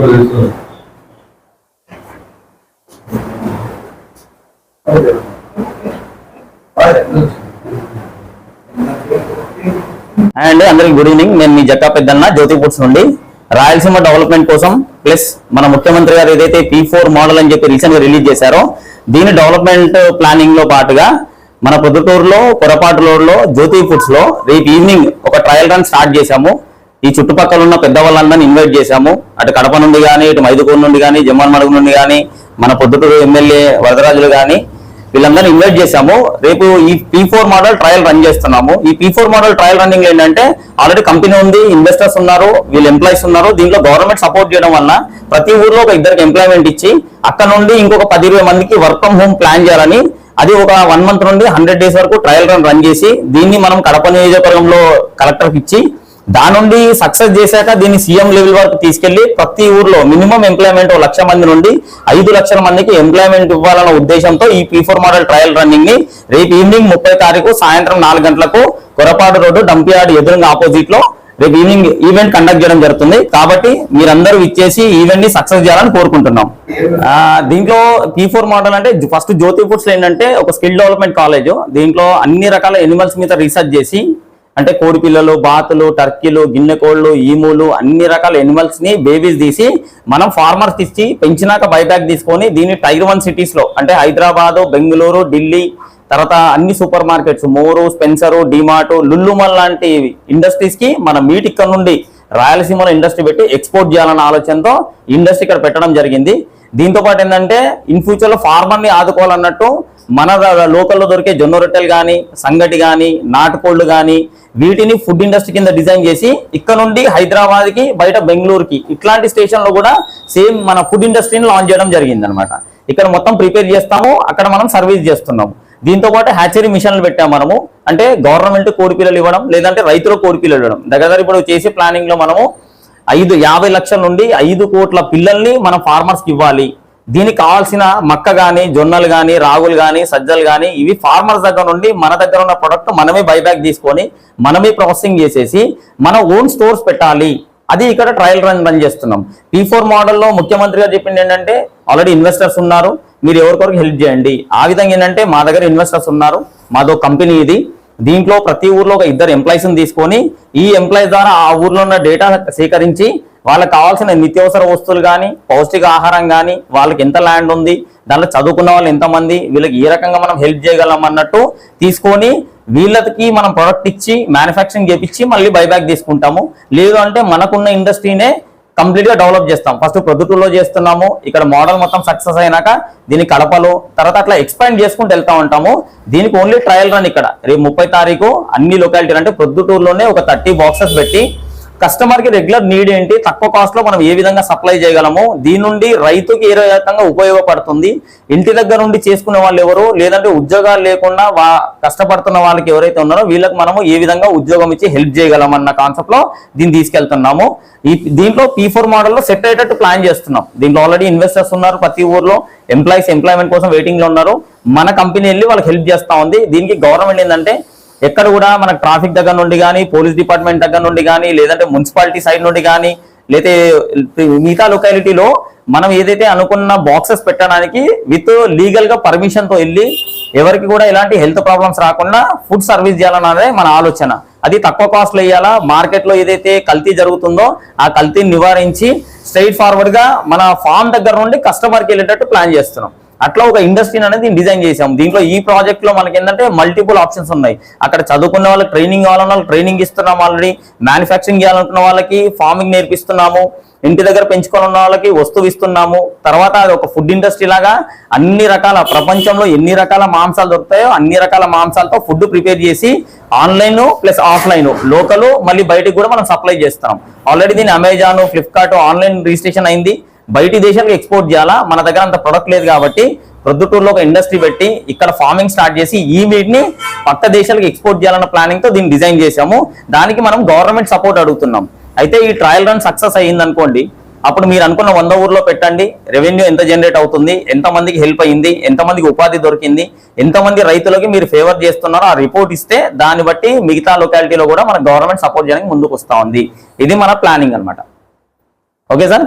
And అందరికి good evening. నేను మీ జక్కా పెద్దన్న జ్యోతి foods నుండి. రాయలసీమ డెవలప్మెంట్ కోసం ప్లస్ మన ముఖ్యమంత్రి గారు ఏదైతే పీ ఫోర్ మోడల్ అని చెప్పి రీసెంట్గా రిలీజ్ చేశారో దీని డెవలప్మెంట్ ప్లానింగ్లో పాటుగా మన పొద్దుటూరులో పొరపాటు రోడ్లో జ్యోతి ఫుడ్స్లో రేపు ఈవినింగ్ ఒక ట్రయల్ రన్ స్టార్ట్ చేశాము. ఈ చుట్టుపక్కల ఉన్న పెద్దవాళ్ళందరినీ ఇన్వైట్ చేశాము. అటు కడప నుండి కానీ ఇటు మైదుకూరు నుండి కానీ జమ్మన్ మడుగు నుండి కానీ మన పొద్దుటూరు ఎమ్మెల్యే వరదరాజులు కానీ వీళ్ళందరినీ ఇన్వైట్ చేశాము. రేపు ఈ P four model trial run చేస్తున్నాము. ఈ P four model trial running ఏంటంటే ఆల్రెడీ కంపెనీ ఉంది ఇన్వెస్టర్స్ ఉన్నారు వీళ్ళు ఎంప్లాయీస్ ఉన్నారు. దీంట్లో గవర్నమెంట్ సపోర్ట్ చేయడం వల్ల ప్రతి ఊర్లో ఒక ఇద్దరికి ఎంప్లాయ్మెంట్ ఇచ్చి అక్కడ నుండి ఇంకొక పది ఇరవై మందికి వర్క్ ఫ్రమ్ హోమ్ ప్లాన్ చేయాలని అది ఒక వన్ మంత్ నుండి హండ్రెడ్ డేస్ వరకు ట్రయల్ రన్ రన్ చేసి దీన్ని మనం కడప నియోజకవర్గంలో కలెక్టర్కి ఇచ్చి దాని నుండి సక్సెస్ చేశాక దీన్ని సీఎం లెవెల్ వరకు తీసుకెళ్ళి ప్రతి ఊర్లో మినిమం ఎంప్లాయ్మెంట్ లక్ష మంది నుండి ఐదు లక్షల మందికి ఎంప్లాయ్మెంట్ ఇవ్వాలన్న ఉద్దేశంతో ఈ పీ ఫోర్ మోడల్ ట్రయల్ రన్నింగ్ని రేపు ఈవినింగ్ ముప్పై తారీఖు సాయంత్రం నాలుగు గంటలకు కొరపాడు రోడ్డు డంపియార్డ్ ఎదురుగా ఆపోజిట్లో రేపు ఈవినింగ్ ఈవెంట్ కండక్ట్ చేయడం జరుగుతుంది. కాబట్టి మీరందరూ ఇచ్చేసి ఈవెంట్ని సక్సెస్ చేయాలని కోరుకుంటున్నాం. దీంట్లో పీ ఫోర్ మోడల్ అంటే ఫస్ట్ జ్యోతి ఫుడ్స్ ఏంటంటే ఒక స్కిల్ డెవలప్మెంట్ కాలేజ్ దీంట్లో అన్ని రకాల ఎనిమల్స్ మీద రీసెర్చ్ చేసి అంటే కోడి పిల్లలు బాతులు టర్కీలు గిన్నె కోళ్ళు ఈములు అన్ని రకాల ఎనిమల్స్ని బేబీస్ తీసి మనం ఫార్మర్స్ ఇచ్చి పెంచినాక బైబ్యాక్ తీసుకొని దీన్ని టైర్ వన్ సిటీస్లో అంటే హైదరాబాద్ బెంగళూరు ఢిల్లీ తర్వాత అన్ని super markets More Spencer DMart Lulu Mall లాంటి ఇండస్ట్రీస్కి మన మీట్ ఇక్కడ నుండి రాయలసీమలో ఇండస్ట్రీ పెట్టి ఎక్స్పోర్ట్ చేయాలన్న ఆలోచనతో ఇండస్ట్రీ ఇక్కడ పెట్టడం జరిగింది. దీంతో పాటు ఏంటంటే ఇన్ ఫ్యూచర్లో ఫార్మర్ని ఆదుకోవాలన్నట్టు మన లోకల్లో దొరికే జొన్న రొట్టెలు కానీ సంగటి కానీ నాటుకోళ్ళు కానీ వీటిని ఫుడ్ ఇండస్ట్రీ కింద డిజైన్ చేసి ఇక్కడ నుండి హైదరాబాద్కి బయట బెంగళూరుకి ఇట్లాంటి స్టేషన్లో కూడా సేమ్ మన ఫుడ్ ఇండస్ట్రీని లాంచ్ చేయడం జరిగింది అనమాట ఇక్కడ మొత్తం ప్రిపేర్ చేస్తాము అక్కడ మనం సర్వీస్ చేస్తున్నాము. దీంతో పాటు హ్యాచరీ మిషన్లు పెట్టాము మనము. అంటే గవర్నమెంట్ కోడిపిల్లలు ఇవ్వడం లేదంటే రైతులు కోడిపిల్లలు ఇవ్వడం. దగ్గర దగ్గర ఇప్పుడు చేసే ప్లానింగ్లో మనము ఐదు యాభై లక్షల నుండి ఐదు కోట్ల పిల్లల్ని మనం ఫార్మర్స్కి ఇవ్వాలి. దీనికి కావాల్సిన మక్క గాని జొన్నలు గాని రాగులు గాని సజ్జలు గాని ఇవి ఫార్మర్స్ దగ్గర నుండి మన దగ్గర ఉన్న ప్రొడక్ట్ మనమే బైబ్యాక్ తీసుకొని మనమే ప్రాసెసింగ్ చేసేసి మన ఓన్ స్టోర్స్ పెట్టాలి. అది ఇక్కడ ట్రయల్ రన్ రన్ చేస్తున్నాం. పీ ఫోర్ మోడల్లో ముఖ్యమంత్రి గారు చెప్పింది ఏంటంటే ఆల్రెడీ ఇన్వెస్టర్స్ ఉన్నారు. మీరు ఎవరికొరకు హెల్ప్ చేయండి. ఆ విధంగా ఏంటంటే మా దగ్గర ఇన్వెస్టర్స్ ఉన్నారు. మాదో కంపెనీ ఇది. దీంట్లో ప్రతి ఊర్లో ఒక ఇద్దరు ఎంప్లాయీస్ని తీసుకొని ఈ ఎంప్లాయీస్ ద్వారా ఆ ఊర్లో ఉన్న డేటా సేకరించి వాళ్ళకి కావాల్సిన నిత్యావసర వస్తువులు కానీ పౌష్టిక ఆహారం కానీ వాళ్ళకి ఎంత ల్యాండ్ ఉంది దాంట్లో చదువుకున్న వాళ్ళు ఎంతమంది వీళ్ళకి ఏ రకంగా మనం హెల్ప్ చేయగలం అన్నట్టు తీసుకొని వీళ్ళకి మనం ప్రొడక్ట్ ఇచ్చి మ్యానుఫ్యాక్చరింగ్ చేపించి మళ్ళీ బైబ్యాక్ తీసుకుంటాము. లేదు అంటే మనకున్న ఇండస్ట్రీనే కంప్లీట్గా డెవలప్ చేస్తాం. ఫస్ట్ ప్రొద్దుటూరులో చేస్తున్నాము ఇక్కడ మోడల్ మొత్తం సక్సెస్ అయినాక దీని కడపలో తర్వాత అట్లా ఎక్స్పాండ్ చేసుకుంటూ వెళ్తా ఉంటాము. దీనికి ఓన్లీ ట్రయల్ రన్ ఇక్కడ. రేపు ముప్పై తారీఖు అన్ని లొకాలిటీ అంటే ప్రొద్దుటూరులోనే ఒక థర్టీ బాక్సెస్ పెట్టి కస్టమర్కి రెగ్యులర్ నీడ్ ఏంటి? తక్కువ కాస్ట్లో మనం ఏ విధంగా సప్లై చేయగలము? దీని నుండి రైతుకి ఏ రకంగా ఉపయోగపడుతుంది? ఇంటి దగ్గర నుండి చేసుకునే వాళ్ళు ఎవరు? లేదంటే ఉద్యోగాలు లేకుండా వా కష్టపడుతున్న వాళ్ళకి ఎవరైతే ఉన్నారో వీళ్ళకి మనము ఏ విధంగా ఉద్యోగం ఇచ్చి హెల్ప్ చేయగలం అన్న కాన్సెప్ట్లో దీన్ని తీసుకెళ్తున్నాము. ఈ దీంట్లో పీ ఫోర్ మోడల్లో సెట్ అయ్యేటట్టు ప్లాన్ చేస్తున్నాం. దీంట్లో ఆల్రెడీ ఇన్వెస్టర్స్ ఉన్నారు ప్రతి ఊర్లో. ఎంప్లాయీస్ ఎంప్లాయ్మెంట్ కోసం వెయిటింగ్లో ఉన్నారు. మన కంపెనీ వెళ్ళి వాళ్ళకి హెల్ప్ చేస్తా ఉంది. దీనికి గవర్నమెంట్ ఏంటంటే ఎక్కడ కూడా మనకు ట్రాఫిక్ దగ్గర నుండి కానీ పోలీస్ డిపార్ట్మెంట్ దగ్గర నుండి కానీ లేదంటే మున్సిపాలిటీ సైడ్ నుండి కానీ లేతే మిగతా లొకాలిటీలో మనం ఏదైతే అనుకున్న బాక్సెస్ పెట్టడానికి విత్ లీగల్గా పర్మిషన్తో వెళ్ళి ఎవరికి కూడా ఎలాంటి హెల్త్ ప్రాబ్లమ్స్ రాకుండా ఫుడ్ సర్వీస్ చేయాలన్నదే మన ఆలోచన. అది తక్కువ కాస్ట్లో ఇవ్వాలా మార్కెట్లో ఏదైతే కల్తీ జరుగుతుందో ఆ కల్తీని నివారించి స్ట్రైట్ ఫార్వర్డ్గా మన ఫామ్ దగ్గర నుండి కస్టమర్కి వెళ్ళేటట్టు ప్లాన్ చేస్తున్నాం. అట్లా ఒక ఇండస్ట్రీని అనేది డిజైన్ చేసాం దీంట్లో ఈ ప్రాజెక్ట్లో మనకి ఏంటంటే మల్టిపుల్ ఆప్షన్స్ ఉన్నాయి. అక్కడ చదువుకున్న వాళ్ళకి ట్రైనింగ్ కావాలన్న వాళ్ళకి ట్రైనింగ్ ఇస్తున్నాం ఆల్రెడీ మ్యానుఫ్యాక్చరింగ్ చేయాలనుకున్న వాళ్ళకి ఫార్మింగ్ నేర్పిస్తున్నాము. ఇంటి దగ్గర పెంచుకోవాలన్న వాళ్ళకి వస్తువు ఇస్తున్నాము. తర్వాత అది ఒక ఫుడ్ ఇండస్ట్రీ లాగా అన్ని రకాల ప్రపంచంలో ఎన్ని రకాల మాంసాలు దొరుకుతాయో అన్ని రకాల మాంసాలతో ఫుడ్ ప్రిపేర్ చేసి ఆన్లైన్ ప్లస్ ఆఫ్లైన్ లోకల్ మళ్ళీ బయటికి కూడా మనం సప్లై చేస్తాం ఆల్రెడీ దీని అమెజాన్ ఫ్లిప్కార్ట్ ఆన్లైన్ రిజిస్ట్రేషన్ అయింది. బయటి దేశాలకు ఎక్స్పోర్ట్ చేయాలా? మన దగ్గర అంత ప్రొడక్ట్ లేదు కాబట్టి ప్రొద్దుటూరులో ఒక ఇండస్ట్రీ పెట్టి ఇక్కడ ఫార్మింగ్ స్టార్ట్ చేసి ఈ మీట్ని పక్క దేశాలకు ఎక్స్పోర్ట్ చేయాలన్న ప్లానింగ్తో దీన్ని డిజైన్ చేసాము దానికి మనం గవర్నమెంట్ సపోర్ట్ అడుగుతున్నాం. అయితే ఈ ట్రయల్ రన్ సక్సెస్ అయ్యింది అనుకోండి. అప్పుడు మీరు అనుకున్న వంద ఊర్లో పెట్టండి. రెవెన్యూ ఎంత జనరేట్ అవుతుంది? ఎంతమందికి హెల్ప్ అయ్యింది? ఎంతమందికి ఉపాధి దొరికింది? ఎంతమంది రైతులకి మీరు ఫేవర్ చేస్తున్నారో ఆ రిపోర్ట్ ఇస్తే దాన్ని బట్టి మిగతా లొకాలిటీలో కూడా మన గవర్నమెంట్ సపోర్ట్ చేయడానికి ముందుకు వస్తూ ఉంది. ఇది మన ప్లానింగ్ అన్నమాట. Okay sir